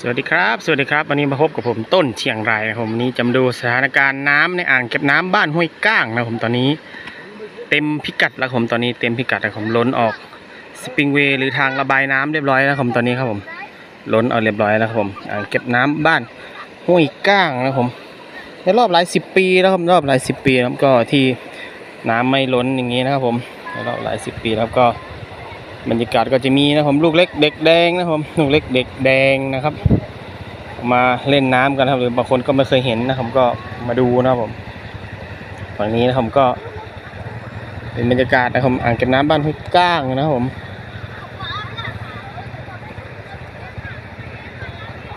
สวัสดีครับ สวัสดีครับ วันนี้มาพบกับผมต้นเชียงรายนะครับผมนี้จะมาดูสถานการณ์น้ำในอ่างเก็บน้ำบ้านห้วยก้างนะครับผมตอนนี้ เต็มพิกัดแล้วครับผมตอนนี้เต็มพิกัดแล้วครับผมล้นออกสปริงเวย์หรือทางระบายน้ำเรียบร้อยแล้วครับผมตอนนี้ครับผมล้นเอาเรียบร้อยแล้วครับผมอ่างเก็บน้ำบ้านห้วยก้างนะครับผมในรอบหลายสิบปีแล้วครับรอบหลายสิบปีแล้วก็ที่น้ำไม่ล้นอย่างนี้นะครับผมในรอบหลายสิบปีแล้วก็ บรรยากาศก็จะมีนะครับผมลูกเล็กเด็กแดงนะครับลูกเล็กเด็กแดงนะครับ มาเล่นน้ำกันครับหรือบางคนก็ไม่เคยเห็นนะครับก็มาดูนะครับผมฝั่งนี้นะครับก็เป็นบรรยากาศนะครับอ่างเก็บน้ำบ้านห้วยก้างนะครับผม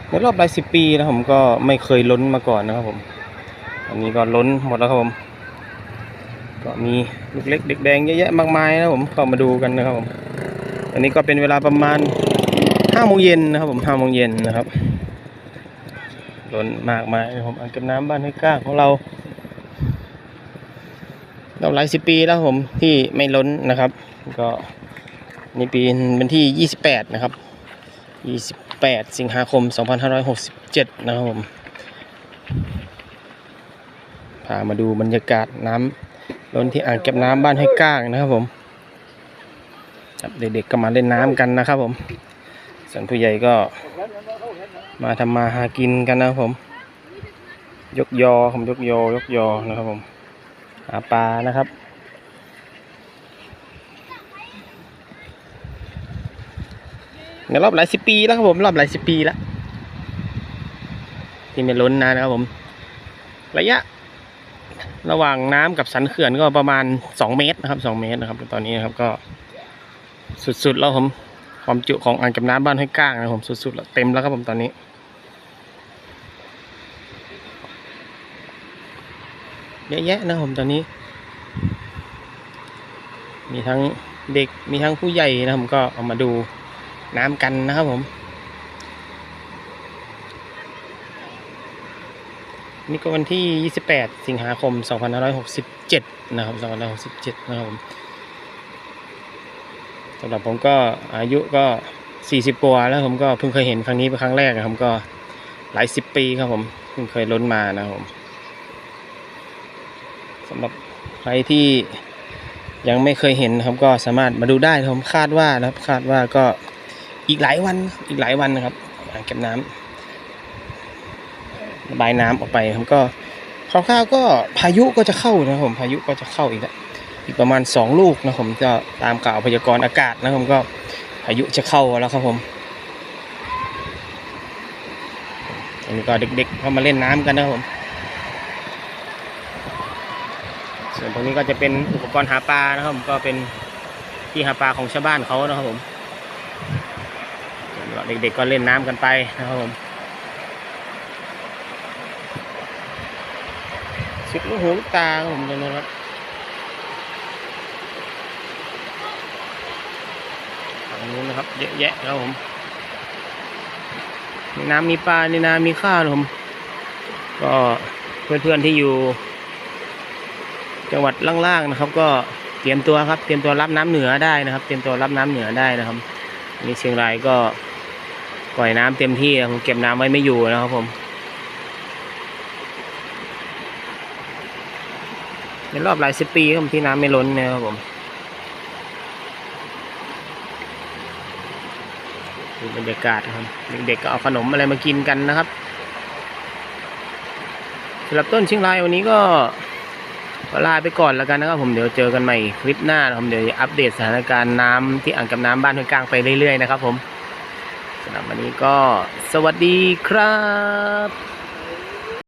ในรอบหลายสิบปีนะครับผมก็ไม่เคยล้นมาก่อนนะครับผม อันนี้ก็ล้นหมดแล้วครับผม ก็มีลูกเล็กเด็กแดงเยอะแยะมากมายนะครับผมเข้ามาดูกันนะครับผม อันนี้ก็เป็นเวลาประมาณห้าโมงเย็นนะครับ ผมห้าโมงเย็นนะครับล้นมากมายผมอ่างเก็บน้ำบ้านให้ก้าของเรา เราหลายสิบปีแล้วผมที่ไม่ล้นนะครับ ก็ในปีเป็นที่28นะครับ28สิบแปดสิงหาคม2567นห้าร้อยหกสิบเจ็ดนะครับผมพามาดูบรรยากาศน้ำล้นที่อ่างเก็บน้ำบ้านให้ก้างนะครับผม ครับเด็กๆก็มาเล่นน้ำกันนะครับผม ส่วนผู้ใหญ่ก็ มาทำมาหากินกันนะครับผม ยกยอผมยกยอยกยอนะครับผม หาปลานะครับในรอบหลายสิบปีแล้วครับผมรอบหลายสิบปีแล้วที่ไม่ล้นนะนะครับผม ระยะ ระหว่างน้ำกับสันเขื่อนก็ประมาณสองเมตรนะครับสองเมตรนะครับตอนนี้นะครับก็ สุดๆแล้วผมความจุของอ่างเก็บน้ำบ้านห้วยก้างนะผมสุดๆแล้วเต็มแล้วครับผมตอนนี้ เยอะแยะนะครับผมตอนนี้ มีทั้งเด็กมีทั้งผู้ใหญ่นะผมก็เอามาดูน้ำกันนะครับผม นี่ก็วันที่ 28 สิงหาคม 2567 นะครับ2567 นะครับผม สำหรับผมก็อายุก็ 40กว่าแล้วผมก็เพิ่งเคยเห็นครั้งนี้เป็นครั้งแรกนะครับก็หลายสิบปีครับผมเพิ่งเคยล้นมานะครับผมสำหรับใครที่ยังไม่เคยเห็นครับก็สามารถมาดูได้ครับผมคาดว่านะครับ คาดว่าก็อีกหลายวันอีกหลายวันนะครับอ่างเก็บน้ำระบายน้ำออกไปครับก็คร่าวๆก็พายุก็จะเข้านะครับผมพายุก็จะเข้าอีกแล้ว อีกประมาณ 2 ลูกนะผมก็ตามกล่าวพยากรณ์อากาศนะผมก็พายุจะเข้าแล้วครับผมอันนี้ก็เด็กๆเข้ามาเล่นน้ำกันนะครับผม ส่วนตรงนี้ก็จะเป็นอุปกรณ์หาปลานะครับผมก็เป็นที่หาปลาของชาวบ้านเขานะครับผมเด็กๆก็เล่นน้ำกันไปนะครับผมสุดลูกหูลูกตาครับผมตรงนู้นครับ ฝั่งนู้นนะครับ เยอะแยะครับผมมีน้ำมีปลาในนามีข้าวผม ก็เพื่อนๆที่อยู่ จังหวัดล่างๆนะครับ ก็เตรียมตัวครับ เตรียมตัวรับน้ำเหนือได้นะครับ เตรียมตัวรับน้ำเหนือได้นะครับนี่เชียงรายก็ปล่อยน้ำเต็มที่ผมเก็บน้ำไว้ไม่อยู่นะครับผมในรอบหลายสิบปีครับที่น้ำไม่ล้นนะครับผม ดูบรรยากาศครับ เด็กๆก็เอาขนมอะไรมากินกันนะครับสำหรับต้นเชียงรายวันนี้ก็ลาไปก่อนแล้วกันนะครับ ผมเดี๋ยวเจอกันใหม่คลิปหน้านะครับเดี๋ยวอัปเดตสถานการณ์น้ำที่อ่างเกับน้ำบ้านห้วยกลางไปเรื่อยๆนะครับ ผมสำหรับวันนี้ก็สวัสดีครับ